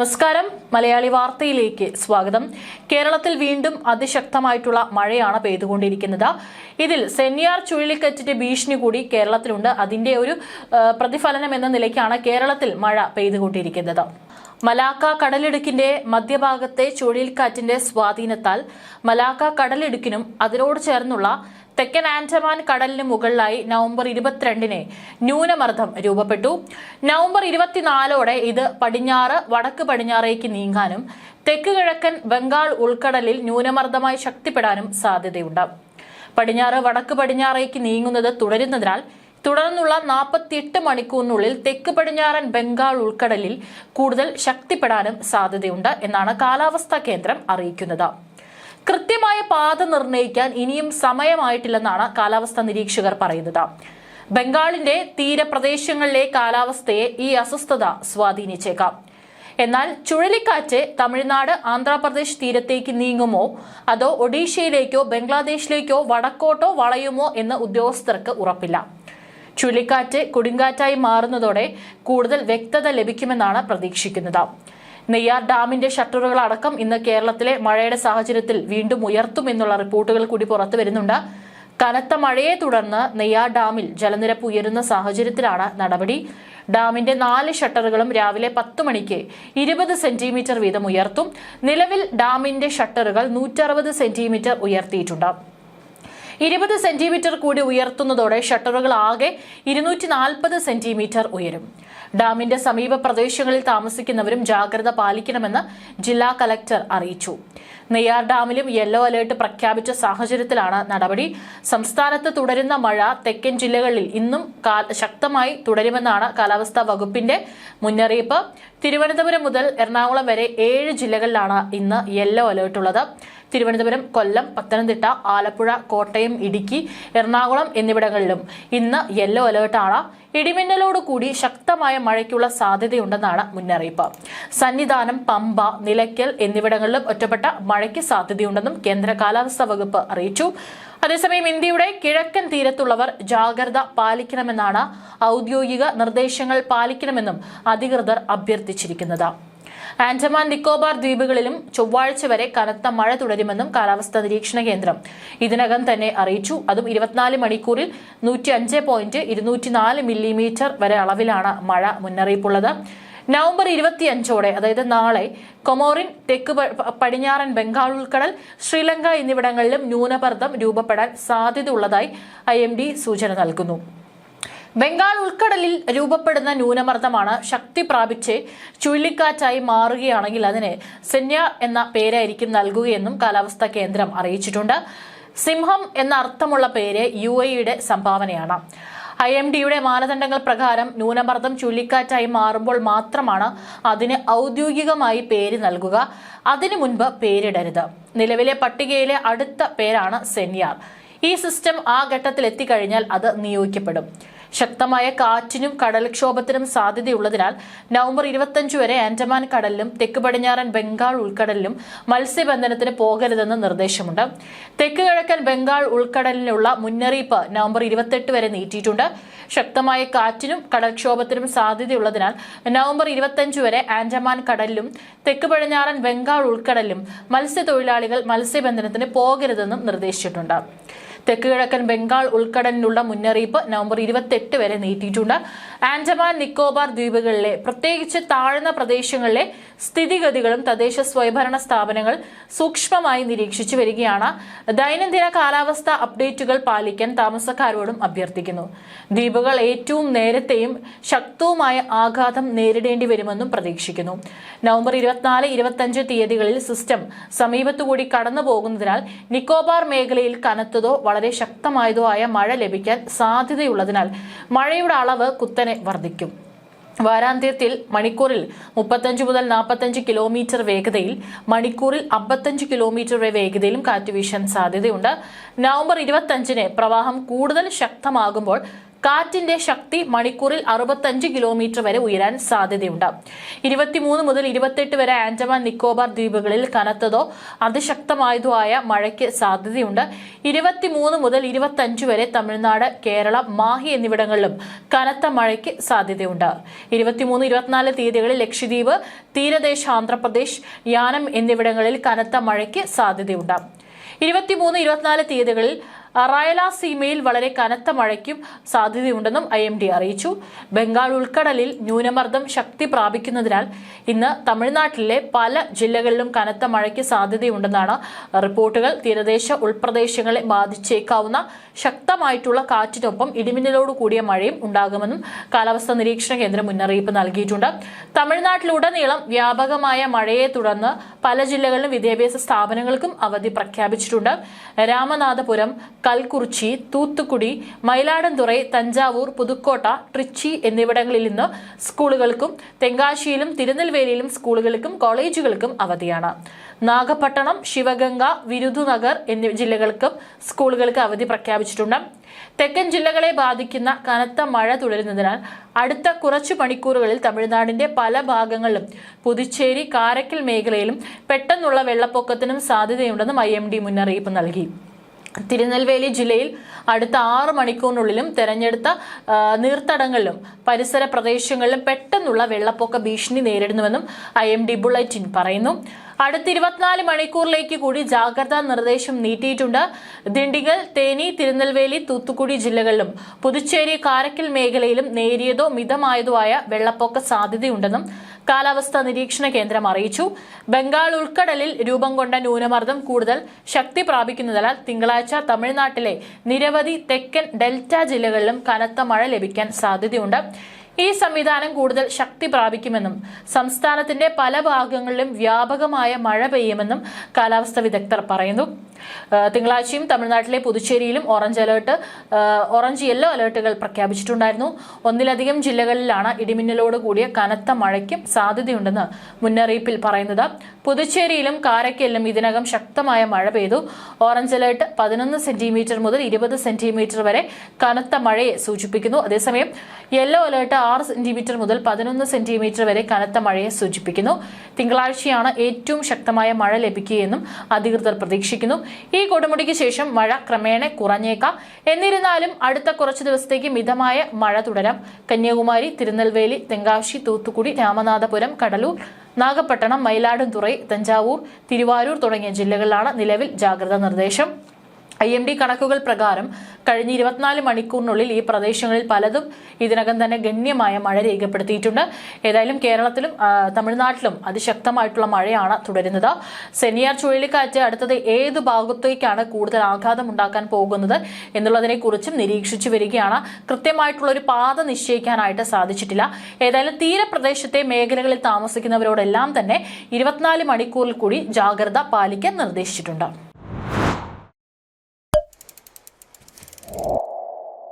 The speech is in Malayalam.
നമസ്കാരം. മലയാളി വാർത്തയിലേക്ക് സ്വാഗതം. കേരളത്തിൽ വീണ്ടും അതിശക്തമായിട്ടുള്ള മഴയാണ് പെയ്തുകൊണ്ടിരിക്കുന്നത്. ഇതിൽ സെന്യാർ ചുഴലിക്കറ്റിന്റെ ഭീഷണി കൂടി കേരളത്തിലുണ്ട്. അതിന്റെ ഒരു പ്രതിഫലനം എന്ന നിലയ്ക്കാണ് കേരളത്തിൽ മഴ പെയ്തുകൊണ്ടിരിക്കുന്നത്. മലാക്ക കടലിടുക്കിന്റെ മധ്യഭാഗത്തെ ചുഴലിക്കാറ്റിന്റെ സ്വാധീനത്താൽ മലാക്ക കടലിടുക്കിനും അതിനോട് ചേർന്നുള്ള തെക്കൻ ആൻഡമാൻ കടലിന് മുകളിലായി നവംബർ ഇരുപത്തിരണ്ടിന് ന്യൂനമർദ്ദം രൂപപ്പെട്ടു. നവംബർ ഇരുപത്തിനാലോടെ ഇത് പടിഞ്ഞാറ് വടക്ക് പടിഞ്ഞാറേക്ക് നീങ്ങാനും തെക്ക് കിഴക്കൻ ബംഗാൾ ഉൾക്കടലിൽ ന്യൂനമർദ്ദമായി ശക്തിപ്പെടാനും സാധ്യതയുണ്ട്. പടിഞ്ഞാറ് വടക്ക് പടിഞ്ഞാറേക്ക് നീങ്ങുന്നത് തുടരുന്നതിനാൽ തുടർന്നുള്ള നാൽപ്പത്തിയെട്ട് മണിക്കൂറിനുള്ളിൽ തെക്ക് പടിഞ്ഞാറൻ ബംഗാൾ ഉൾക്കടലിൽ കൂടുതൽ ശക്തിപ്പെടാനും സാധ്യതയുണ്ട് എന്നാണ് കാലാവസ്ഥാ കേന്ദ്രം അറിയിക്കുന്നത്. കൃത്യമായ പാത നിർണയിക്കാൻ ഇനിയും സമയമായിട്ടില്ലെന്നാണ് കാലാവസ്ഥാ നിരീക്ഷകർ പറയുന്നത്. ബംഗാളിന്റെ തീരപ്രദേശങ്ങളിലെ കാലാവസ്ഥയെ ഈ അസ്വസ്ഥത സ്വാധീനിച്ചേക്കാം. എന്നാൽ ചുഴലിക്കാറ്റ് തമിഴ്നാട് ആന്ധ്രാപ്രദേശ് തീരത്തേക്ക് നീങ്ങുമോ? അതോ ഒഡീഷയിലേക്കോ ബംഗ്ലാദേശിലേക്കോ വടക്കോട്ടോ വളയുമോ എന്ന് ഉദ്യോഗസ്ഥർക്ക് ഉറപ്പില്ല. ചുഴലിക്കാറ്റ് കൊടുങ്കാറ്റായി മാറുന്നതോടെ കൂടുതൽ വ്യക്തത ലഭിക്കുമെന്നാണ് പ്രതീക്ഷിക്കുന്നത്. നെയ്യാർ ഡാമിന്റെ ഷട്ടറുകൾ അടക്കം ഇന്ന് കേരളത്തിലെ മഴയുടെ സാഹചര്യത്തിൽ വീണ്ടും ഉയർത്തുമെന്നുള്ള റിപ്പോർട്ടുകൾ കൂടി പുറത്തു വരുന്നുണ്ട്. കനത്ത മഴയെ തുടർന്ന് നെയ്യാർ ഡാമിൽ ജലനിരപ്പ് ഉയരുന്ന സാഹചര്യത്തിലാണ് നടപടി. ഡാമിന്റെ നാല് ഷട്ടറുകളും രാവിലെ പത്ത് മണിക്ക് ഇരുപത് സെന്റിമീറ്റർ വീതം ഉയർത്തും. നിലവിൽ ഡാമിന്റെ ഷട്ടറുകൾ നൂറ്ററുപത് സെന്റിമീറ്റർ ഉയർത്തിയിട്ടുണ്ട്. ഇരുപത് സെന്റിമീറ്റർ കൂടി ഉയർത്തുന്നതോടെ ഷട്ടറുകൾ ആകെ ഇരുന്നൂറ്റി നാൽപ്പത് സെന്റിമീറ്റർ ഉയരും. ഡാമിന്റെ സമീപ പ്രദേശങ്ങളിൽ താമസിക്കുന്നവരും ജാഗ്രത പാലിക്കണമെന്ന് ജില്ലാ കലക്ടർ അറിയിച്ചു. നെയ്യാർ ഡാമിലും യെല്ലോ അലേർട്ട് പ്രഖ്യാപിച്ച സാഹചര്യത്തിലാണ് നടപടി. സംസ്ഥാനത്ത് തുടരുന്ന മഴ തെക്കൻ ജില്ലകളിൽ ഇന്നും ശക്തമായി തുടരുമെന്നാണ് കാലാവസ്ഥാ വകുപ്പിന്റെ മുന്നറിയിപ്പ്. തിരുവനന്തപുരം മുതൽ എറണാകുളം വരെ ഏഴ് ജില്ലകളിലാണ് ഇന്ന് യെല്ലോ അലേർട്ട് ഉള്ളത് തിരുവനന്തപുരം കൊല്ലം പത്തനംതിട്ട ആലപ്പുഴ കോട്ടയം ഇടുക്കി എറണാകുളം എന്നിവിടങ്ങളിലും ഇന്ന് യെല്ലോ അലേർട്ടാണ്. ഇടിമിന്നലോട് കൂടി ശക്തമായ മഴയ്ക്കുള്ള സാധ്യതയുണ്ടെന്നാണ് മുന്നറിയിപ്പ്. സന്നിധാനം പമ്പ നിലയ്ക്കൽ എന്നിവിടങ്ങളിലും ഒറ്റപ്പെട്ട മഴയ്ക്ക് സാധ്യതയുണ്ടെന്നും കേന്ദ്ര കാലാവസ്ഥാ വകുപ്പ് അറിയിച്ചു. അതേസമയം ഇന്ത്യയുടെ കിഴക്കൻ തീരത്തുള്ളവർ ജാഗ്രത പാലിക്കണമെന്നാണ് ഔദ്യോഗിക നിർദ്ദേശങ്ങൾ പാലിക്കണമെന്നും അധികൃതർ അഭ്യർത്ഥിച്ചിരിക്കുന്നത്. ആൻഡമാൻ നിക്കോബാർ ദ്വീപുകളിലും ചൊവ്വാഴ്ച വരെ കനത്ത മഴ തുടരുമെന്നും കാലാവസ്ഥാ നിരീക്ഷണ കേന്ദ്രം ഇതിനകം തന്നെ അറിയിച്ചു. അതും ഇരുപത്തിനാല് മണിക്കൂറിൽ നൂറ്റി അഞ്ച് പോയിന്റ് ഇരുന്നൂറ്റിനാല് മില്ലിമീറ്റർ വരെ അളവിലാണ് മഴ മുന്നറിയിപ്പുള്ളത്. നവംബർ ഇരുപത്തിയഞ്ചോടെ അതായത് നാളെ കൊമോറിൻ തെക്ക് പടിഞ്ഞാറൻ ബംഗാൾ ഉൾക്കടൽ ശ്രീലങ്ക എന്നിവിടങ്ങളിലും ന്യൂനമർദ്ദം രൂപപ്പെടാൻ സാധ്യതയുള്ളതായി ഐ എം സൂചന നൽകുന്നു. ബംഗാൾ ഉൾക്കടലിൽ രൂപപ്പെടുന്ന ന്യൂനമർദ്ദമാണ് ശക്തി പ്രാപിച്ച് ചുഴലിക്കാറ്റായി മാറുകയാണെങ്കിൽ അതിന് സെന്യ എന്ന പേരായിരിക്കും നൽകുകയെന്നും കാലാവസ്ഥാ കേന്ദ്രം അറിയിച്ചിട്ടുണ്ട്. സിംഹം എന്ന അർത്ഥമുള്ള പേര് യു എയുടെ സംഭാവനയാണ്. ഐ എം ഡിയുടെ മാനദണ്ഡങ്ങൾ പ്രകാരം ന്യൂനമർദ്ദം ചുഴലിക്കാറ്റായി മാറുമ്പോൾ മാത്രമാണ് അതിന് ഔദ്യോഗികമായി പേര് നൽകുക. അതിനു മുൻപ് പേരിടരുത്. നിലവിലെ പട്ടികയിലെ അടുത്ത പേരാണ് സെന്യാർ ഈ സിസ്റ്റം ആ ഘട്ടത്തിൽ എത്തിക്കഴിഞ്ഞാൽ അത് നിയോഗിക്കപ്പെടും. ശക്തമായ കാറ്റിനും കടൽക്ഷോഭത്തിനും സാധ്യതയുള്ളതിനാൽ നവംബർ ഇരുപത്തഞ്ച് വരെ ആൻഡമാൻ കടലിലും തെക്ക് പടിഞ്ഞാറൻ ബംഗാൾ ഉൾക്കടലിലും മത്സ്യബന്ധനത്തിന് പോകരുതെന്ന് നിർദ്ദേശമുണ്ട്. തെക്ക് കിഴക്കൻ ബംഗാൾ ഉൾക്കടലിനുള്ള മുന്നറിയിപ്പ് നവംബർ ഇരുപത്തെട്ട് വരെ നീട്ടിയിട്ടുണ്ട്. ശക്തമായ കാറ്റിനും കടൽക്ഷോഭത്തിനും സാധ്യതയുള്ളതിനാൽ നവംബർ ഇരുപത്തഞ്ച് വരെ ആൻഡമാൻ കടലിലും തെക്ക് പടിഞ്ഞാറൻ ബംഗാൾ ഉൾക്കടലിലും മത്സ്യത്തൊഴിലാളികൾ മത്സ്യബന്ധനത്തിന് പോകരുതെന്നും നിർദ്ദേശിച്ചിട്ടുണ്ട്. തെക്ക് കിഴക്കൻ ബംഗാൾ ഉൾക്കടലിനുള്ള മുന്നറിയിപ്പ് നവംബർ ഇരുപത്തെട്ട് വരെ നീട്ടിയിട്ടുണ്ട്. ആൻഡമാൻ നിക്കോബാർ ദ്വീപുകളിലെ പ്രത്യേകിച്ച് താഴ്ന്ന പ്രദേശങ്ങളിലെ സ്ഥിതിഗതികളും തദ്ദേശ സ്വയംഭരണ സ്ഥാപനങ്ങൾ സൂക്ഷ്മമായി നിരീക്ഷിച്ചു വരികയാണ്. ദൈനംദിന കാലാവസ്ഥ അപ്ഡേറ്റുകൾ പാലിക്കാൻ താമസക്കാരോടും അഭ്യർത്ഥിക്കുന്നു. ദ്വീപുകൾ ഏറ്റവും നേരത്തെയും ശക്തവുമായ ആഘാതം നേരിടേണ്ടി വരുമെന്നും പ്രതീക്ഷിക്കുന്നു. നവംബർ ഇരുപത്തിനാല് ഇരുപത്തഞ്ച് തീയതികളിൽ സിസ്റ്റം സമീപത്തുകൂടി കടന്നു പോകുന്നതിനാൽ നിക്കോബാർ മേഖലയിൽ കനത്തതോ വളരെ ശക്തമായതോ ആയ മഴ ലഭിക്കാൻ സാധ്യതയുള്ളതിനാൽ മഴയുടെ അളവ് കുത്തനെ വർദ്ധിക്കും. വാരാന്ത്യത്തിൽ മണിക്കൂറിൽ മുപ്പത്തഞ്ച് മുതൽ നാൽപ്പത്തഞ്ച് കിലോമീറ്റർ വേഗതയിൽ മണിക്കൂറിൽ അമ്പത്തഞ്ച് കിലോമീറ്റർ വരെ വേഗതയിലും കാറ്റ് വീശാൻ സാധ്യതയുണ്ട്. നവംബർ ഇരുപത്തഞ്ചിന് പ്രവാഹം കൂടുതൽ ശക്തമാകുമ്പോൾ കാറ്റിന്റെ ശക്തി മണിക്കൂറിൽ അറുപത്തഞ്ച് കിലോമീറ്റർ വരെ ഉയരാൻ സാധ്യതയുണ്ട്. ഇരുപത്തിമൂന്ന് മുതൽ ഇരുപത്തെട്ട് വരെ ആൻഡമാൻ നിക്കോബാർ ദ്വീപുകളിൽ കനത്തതോ അതിശക്തമായതോ ആയ മഴയ്ക്ക് സാധ്യതയുണ്ട്. ഇരുപത്തിമൂന്ന് മുതൽ ഇരുപത്തഞ്ച് വരെ തമിഴ്നാട് കേരളം മാഹി എന്നിവിടങ്ങളിലും കനത്ത മഴയ്ക്ക് സാധ്യതയുണ്ട്. ഇരുപത്തിമൂന്ന് ഇരുപത്തിനാല് തീയതികളിൽ ലക്ഷദ്വീപ് തീരദേശ ആന്ധ്രാപ്രദേശ് യാനം എന്നിവിടങ്ങളിൽ കനത്ത മഴയ്ക്ക് സാധ്യതയുണ്ട്. ഇരുപത്തിമൂന്ന് ഇരുപത്തിനാല് തീയതികളിൽ റായലാസീമയിൽ വളരെ കനത്ത മഴയ്ക്കും സാധ്യതയുണ്ടെന്നും ഐ എം ഡി അറിയിച്ചു. ബംഗാൾ ഉൾക്കടലിൽ ന്യൂനമർദ്ദം ശക്തി പ്രാപിക്കുന്നതിനാൽ ഇന്ന് തമിഴ്നാട്ടിലെ പല ജില്ലകളിലും കനത്ത മഴയ്ക്ക് സാധ്യതയുണ്ടെന്നാണ് റിപ്പോർട്ടുകൾ. തീരദേശ ഉൾപ്രദേശങ്ങളെ ബാധിച്ചേക്കാവുന്ന ശക്തമായിട്ടുള്ള കാറ്റിനൊപ്പം ഇടിമിന്നലോട് കൂടിയ മഴയും ഉണ്ടാകുമെന്നും കാലാവസ്ഥാ നിരീക്ഷണ കേന്ദ്രം മുന്നറിയിപ്പ് നൽകിയിട്ടുണ്ട്. തമിഴ്നാട്ടിലുടനീളം വ്യാപകമായ മഴയെ തുടർന്ന് പല ജില്ലകളിലും വിദ്യാഭ്യാസ സ്ഥാപനങ്ങൾക്കും അവധി പ്രഖ്യാപിച്ചിട്ടുണ്ട്. രാമനാഥപുരം കൽക്കുറിച്ചി തൂത്തുക്കുടി മയിലാടംതുറൈ തഞ്ചാവൂർ പുതുക്കോട്ട ട്രിച്ചി എന്നിവിടങ്ങളിൽ നിന്ന് സ്കൂളുകൾക്കും തെങ്കാശിയിലും തിരുനെൽവേലിയിലും സ്കൂളുകൾക്കും കോളേജുകൾക്കും അവധിയാണ്. നാഗപട്ടണം ശിവഗംഗ വിരുദുനഗർ എന്നീ ജില്ലകൾക്കും സ്കൂളുകൾക്ക് അവധി പ്രഖ്യാപിച്ചിട്ടുണ്ട്. തെക്കൻ ജില്ലകളെ ബാധിക്കുന്ന കനത്ത മഴ തുടരുന്നതിനാൽ അടുത്ത കുറച്ചു മണിക്കൂറുകളിൽ തമിഴ്നാടിന്റെ പല ഭാഗങ്ങളിലും പുതുച്ചേരി കാരക്കൽ മേഖലയിലും പെട്ടെന്നുള്ള വെള്ളപ്പൊക്കത്തിനും സാധ്യതയുണ്ടെന്നും ഐ മുന്നറിയിപ്പ് നൽകി. തിരുനെൽവേലി ജില്ലയിൽ അടുത്ത ആറ് മണിക്കൂറിനുള്ളിലും തെരഞ്ഞെടുത്ത നീർത്തടങ്ങളിലും പരിസര പ്രദേശങ്ങളിലും പെട്ടെന്നുള്ള വെള്ളപ്പൊക്ക ഭീഷണി നേരിടുന്നുവെന്നും ഐ എം ഡി ബുള്ളറ്റിൻ പറയുന്നു. അടുത്ത ഇരുപത്തിനാല് മണിക്കൂറിലേക്ക് കൂടി ജാഗ്രതാ നിർദ്ദേശം നീട്ടിയിട്ടുണ്ട്. ദിണ്ടിഗൽ തേനി തിരുനെൽവേലി തൂത്തുക്കുടി ജില്ലകളിലും പുതുച്ചേരി കാരക്കൽ മേഖലയിലും നേരിയതോ മിതമായതോ ആയ വെള്ളപ്പൊക്ക സാധ്യതയുണ്ടെന്നും കാലാവസ്ഥാ നിരീക്ഷണ കേന്ദ്രം അറിയിച്ചു. ബംഗാൾ ഉൾക്കടലിൽ രൂപം കൊണ്ട ന്യൂനമർദ്ദം കൂടുതൽ ശക്തി പ്രാപിക്കുന്നതിനാൽ തിങ്കളാഴ്ച തമിഴ്നാട്ടിലെ നിരവധി തെക്കൻ ഡെൽറ്റ ജില്ലകളിലും കനത്ത മഴ ലഭിക്കാൻ സാധ്യതയുണ്ട്. ഈ സംവിധാനം കൂടുതൽ ശക്തി പ്രാപിക്കുമെന്നും സംസ്ഥാനത്തിന്റെ പല ഭാഗങ്ങളിലും വ്യാപകമായ മഴ പെയ്യുമെന്നും കാലാവസ്ഥാ വിദഗ്ധർ പറയുന്നു. തിങ്കളാഴ്ചയും തമിഴ്നാട്ടിലെ പുതുച്ചേരിയിലും ഓറഞ്ച് അലേർട്ട് ഓറഞ്ച് യെല്ലോ അലേർട്ടുകൾ പ്രഖ്യാപിച്ചിട്ടുണ്ടായിരുന്നു. ഒന്നിലധികം ജില്ലകളിലാണ് ഇടിമിന്നലോട് കൂടിയ കനത്ത മഴയ്ക്കും സാധ്യതയുണ്ടെന്ന് മുന്നറിയിപ്പിൽ പറയുന്നത് പുതുച്ചേരിയിലും കാരക്കലിലും ഇതിനകം ശക്തമായ മഴ പെയ്തു. ഓറഞ്ച് അലേർട്ട് പതിനൊന്ന് സെന്റിമീറ്റർ മുതൽ ഇരുപത് സെന്റിമീറ്റർ വരെ കനത്ത മഴയെ സൂചിപ്പിക്കുന്നു. അതേസമയം യെല്ലോ അലേർട്ട് ആറ് സെന്റിമീറ്റർ മുതൽ പതിനൊന്ന് സെന്റിമീറ്റർ വരെ കനത്ത മഴയെ സൂചിപ്പിക്കുന്നു. തിങ്കളാഴ്ചയാണ് ഏറ്റവും ശക്തമായ മഴ ലഭിക്കുകയെന്നും അധികൃതർ പ്രതീക്ഷിക്കുന്നു. ഈ കൊടുമുടിക്ക് ശേഷം മഴ ക്രമേണ കുറഞ്ഞേക്കാം. എന്നിരുന്നാലും അടുത്ത കുറച്ച് ദിവസത്തേക്ക് മിതമായ മഴ തുടരാം. കന്യാകുമാരി തിരുനെൽവേലി തെങ്കാശി തൂത്തുക്കുടി രാമനാഥപുരം കടലൂർ നാഗപട്ടണം മയിലാടുംതുറൈ തഞ്ചാവൂർ തിരുവാരൂർ തുടങ്ങിയ ജില്ലകളിലാണ് നിലവിൽ ജാഗ്രതാ നിർദ്ദേശം. ഐ എം ഡി കണക്കുകൾ പ്രകാരം കഴിഞ്ഞ ഇരുപത്തിനാല് മണിക്കൂറിനുള്ളിൽ ഈ പ്രദേശങ്ങളിൽ പലതും ഇതിനകം തന്നെ ഗണ്യമായ മഴ രേഖപ്പെടുത്തിയിട്ടുണ്ട്. ഏതായാലും കേരളത്തിലും തമിഴ്നാട്ടിലും അതിശക്തമായിട്ടുള്ള മഴയാണ് തുടരുന്നത്. സെനിയാർ ചുഴലിക്കാറ്റ് അടുത്തത് ഏത് ഭാഗത്തേക്കാണ് കൂടുതൽ ആഘാതം ഉണ്ടാക്കാൻ പോകുന്നത് എന്നുള്ളതിനെക്കുറിച്ചും നിരീക്ഷിച്ചു വരികയാണ്. കൃത്യമായിട്ടുള്ള ഒരു പാത നിശ്ചയിക്കാനായിട്ട് സാധിച്ചിട്ടില്ല. ഏതായാലും തീരപ്രദേശത്തെ മേഖലകളിൽ താമസിക്കുന്നവരോടെല്ലാം തന്നെ ഇരുപത്തിനാല് മണിക്കൂറിൽ കൂടി ജാഗ്രത പാലിക്കാൻ നിർദ്ദേശിച്ചിട്ടുണ്ട്.